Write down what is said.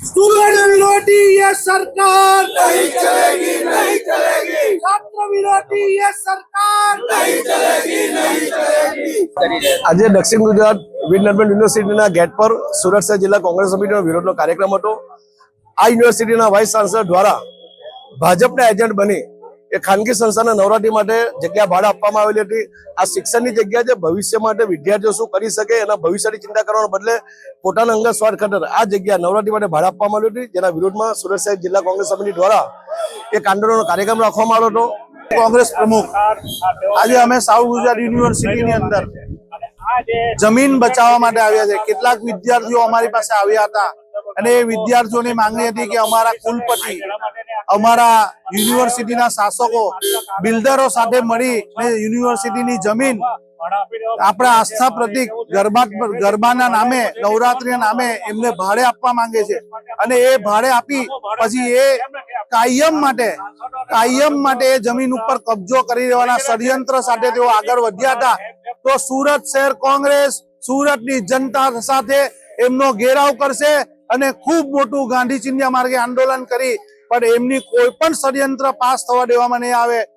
Student विरोधी ये सरकार नहीं चलेगी नहीं चलेगी छात्र विरोधी ये सरकार नहीं चलेगी नहीं चलेगी આજે દક્ષિણ ગુજરાત વિજ્ઞાન યુનિવર્સિટીના ગેટ પર સુરત શહેર જિલ્લા કોંગ્રેસ સમિતિનો વિરોધનો કાર્યક્રમ હતો આ યુનિવર્સિટીના વાઇસ ચાન્સલર દ્વારા ભાજપના એજન્ટ બની એ ખાનગી સંસ્થાના નવરાત્રી માટે જગ્યા ભાડે આપવામાં આવેલી હતી. આ શિક્ષણની જગ્યા છે, ભવિષ્ય માટે વિદ્યાર્થીઓ શું કરી શકે, એના ભવિષ્યની ચિંતા કરવાના બદલે પોતાના અંગત સ્વાર્થ ખાતર આ જગ્યા નવરાત્રી માટે ભાડે આપવામાં આવી હતી, જેના વિરોધમાં સુરત સાહેબ જિલ્લા કોંગ્રેસ સમિતિ દ્વારા એક આંદોલનનો કાર્યક્રમ રાખવામાં આવ્યો હતો. કોંગ્રેસ પ્રમુખ, આજે અમે સાઉથ ગુજરાત યુનિવર્સિટીની અંદર જમીન બચાવવા માટે આવ્યા છે. કેટલાક વિદ્યાર્થીઓ અમારી પાસે આવ્યા હતા અને એ વિદ્યાર્થીઓની માંગણી હતી કે અમારા કુલપતિ અમારા યુનિવર્સિટીના શાસકો બિલ્ડરો સાથે મળી યુનિવર્સિટીની જમીન આપણા આસ્થા પ્રતિક ગરબા ગરબાના નામે, નવરાત્રીના નામે એમને ભાડે આપવા માંગે છે. અને એ ભાડે આપી પછી એ કાયમ માટે કાયમ માટે એ જમીન ઉપર કબજો કરી દેવાના ષડયંત્ર સાથે તેઓ આગળ વધ્યા હતા. તો સુરત શહેર કોંગ્રેસ સુરતની જનતા સાથે એમનો ઘેરાવ કરશે અને ખૂબ મોટું ગાંધી ચિંધ્યા માર્ગે આંદોલન કરી પણ એમની કોઈ પણ ષડયંત્ર પાસ થવા દેવામાં નહીં આવે.